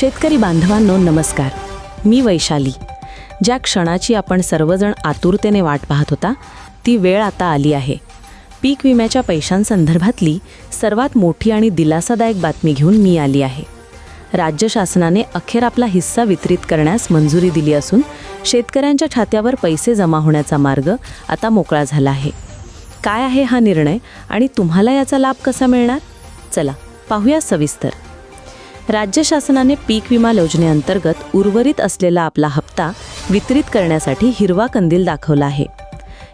शेतकरी बांधवांनो नमस्कार. मी वैशाली. ज्या क्षणाची आपण सर्वजण आतुरतेने वाट पाहत होता ती वेळ आता आली आहे. पीक विम्याच्या पैशांसंदर्भातली सर्वात मोठी आणि दिलासादायक बातमी घेऊन मी आली आहे. राज्य शासनाने अखेर आपला हिस्सा वितरित करण्यास मंजुरी दिली असून शेतकऱ्यांच्या खात्यावर पैसे जमा होण्याचा मार्ग आता मोकळा झाला आहे. काय आहे हा निर्णय आणि तुम्हाला याचा लाभ कसा मिळणार? चला पाहूया सविस्तर. राज्य शासनाने पीक विमा योजनेअंतर्गत उर्वरित असलेला आपला हप्ता वितरित करण्यासाठी हिरवा कंदील दाखवला आहे.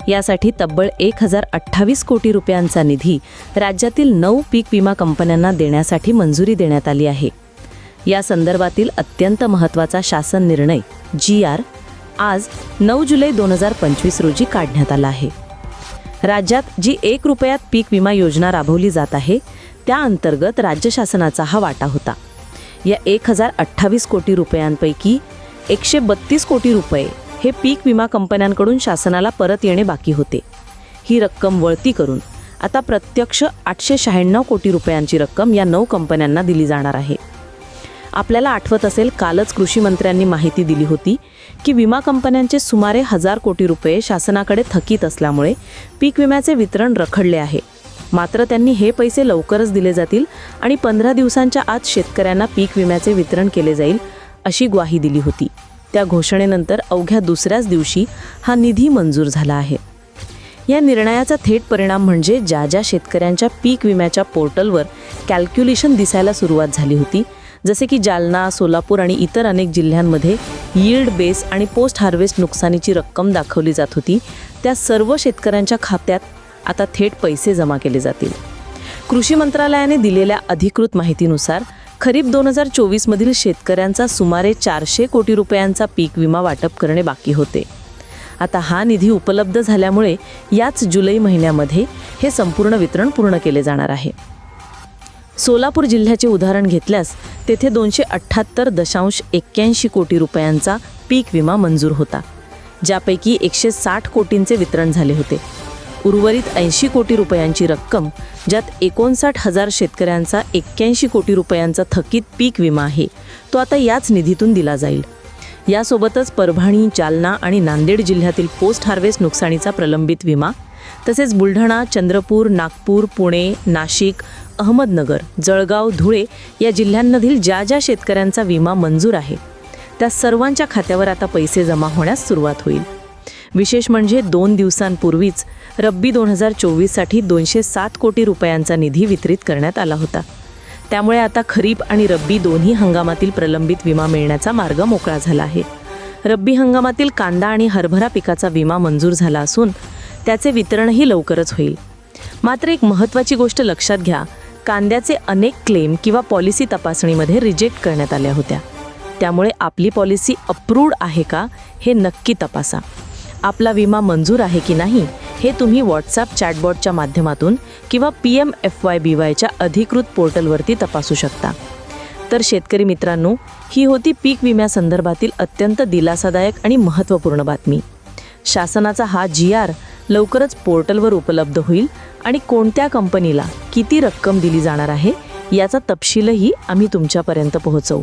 यासाठी तब्बल एक हजार अठ्ठावीस कोटी रुपयांचा निधी राज्यातील नऊ पीक विमा कंपन्यांना देण्यासाठी मंजुरी देण्यात आली आहे. या संदर्भातील अत्यंत महत्त्वाचा शासन निर्णय जी आर आज नऊ जुलै दोन हजार पंचवीस रोजी काढण्यात आला आहे. राज्यात जी एक रुपयात पीक विमा योजना राबवली जात आहे त्या अंतर्गत राज्य शासनाचा हा वाटा होता. या एक हजार अठ्ठावीस कोटी रुपयांपैकी एकशे बत्तीस कोटी रुपये हे पीक विमा कंपन्यांकडून शासनाला परत येणे बाकी होते. ही रक्कम वळती करून आता प्रत्यक्ष आठशे शहाण्णव कोटी रुपयांची रक्कम या नऊ कंपन्यांना दिली जाणार आहे. आपल्याला आठवत असेल कालच कृषी मंत्र्यांनी माहिती दिली होती की विमा कंपन्यांचे सुमारे हजार कोटी रुपये शासनाकडे थकीत असल्यामुळे पीक विम्याचे वितरण रखडले आहे. मात्र त्यांनी हे पैसे लवकरच दिले जातील आणि पंधरा दिवसांच्या आत शेतकऱ्यांना पीक विम्याचे वितरण केले जाईल अशी ग्वाही दिली होती. त्या घोषणेनंतर अवघ्या दुसऱ्याच दिवशी हा निधी मंजूर झाला आहे. या निर्णयाचा थेट परिणाम म्हणजे ज्या ज्या शेतकऱ्यांच्या पीक विम्याच्या पोर्टलवर कॅल्क्युलेशन दिसायला सुरुवात झाली होती जसे की जालना सोलापूर आणि इतर अनेक जिल्ह्यांमध्ये यील्ड बेस आणि पोस्ट हार्वेस्ट नुकसानीची रक्कम दाखवली जात होती त्या सर्व शेतकऱ्यांच्या खात्यात आता थेट पैसे जमा केले जातील. कृषी मंत्रालयाने दिलेल्या अधिकृत माहितीनुसार खरीप दोन हजार चोवीसमधील शेतकऱ्यांचा सुमारे चारशे कोटी रुपयांचा पीक विमा वाटप करणे बाकी होते. आता हा निधी उपलब्ध झाल्यामुळे याच जुलै महिन्यामध्ये हे संपूर्ण वितरण पूर्ण केले जाणार आहे. सोलापूर जिल्ह्याचे उदाहरण घेतल्यास तेथे दोनशे अठ्ठ्याहत्तर दशांश एक्क्याऐंशी कोटी रुपयांचा पीक विमा मंजूर होता ज्यापैकी एकशे साठ कोटींचे वितरण झाले होते. उर्वरित ऐंशी कोटी रुपयांची रक्कम ज्यात एकोणसाठ हजार शेतकऱ्यांचा एक्क्याऐंशी कोटी रुपयांचा थकीत पीक विमा आहे तो आता याच निधीतून दिला जाईल. यासोबतच परभणी जालना आणि नांदेड जिल्ह्यातील पोस्ट हार्वेस्ट नुकसानीचा प्रलंबित विमा तसेच बुलढाणा चंद्रपूर नागपूर पुणे नाशिक अहमदनगर जळगाव धुळे या जिल्ह्यांमधील ज्या ज्या शेतकऱ्यांचा विमा मंजूर आहे त्या सर्वांच्या खात्यावर आता पैसे जमा होण्यास सुरुवात होईल. विशेष म्हणजे दोन दिवसांपूर्वीच रब्बी दोन हजार चोवीससाठी दोनशे सात कोटी रुपयांचा निधी वितरित करण्यात आला होता. त्यामुळे आता खरीप आणि रब्बी दोन्ही हंगामातील प्रलंबित विमा मिळण्याचा मार्ग मोकळा झाला आहे. रब्बी हंगामातील कांदा आणि हरभरा पिकाचा विमा मंजूर झाला असून त्याचे वितरणही लवकरच होईल. मात्र एक महत्त्वाची गोष्ट लक्षात घ्या कांद्याचे अनेक क्लेम किंवा पॉलिसी तपासणीमध्ये रिजेक्ट करण्यात आल्या होत्या. त्यामुळे आपली पॉलिसी अप्रूव्ड आहे का हे नक्की तपासा. आपला विमा मंजूर आहे की नाही हे तुम्ही व्हॉट्सॲप चॅटबॉटच्या माध्यमातून किंवा P M F Y B वायच्या अधिकृत पोर्टलवरती तपासू शकता. तर शेतकरी मित्रांनो ही होती पीक विम्यासंदर्भातील अत्यंत दिलासादायक आणि महत्त्वपूर्ण बातमी. शासनाचा हा जी आर लवकरच पोर्टलवर उपलब्ध होईल आणि कोणत्या कंपनीला किती रक्कम दिली जाणार आहे याचा तपशीलही आम्ही तुमच्यापर्यंत पोहोचवू.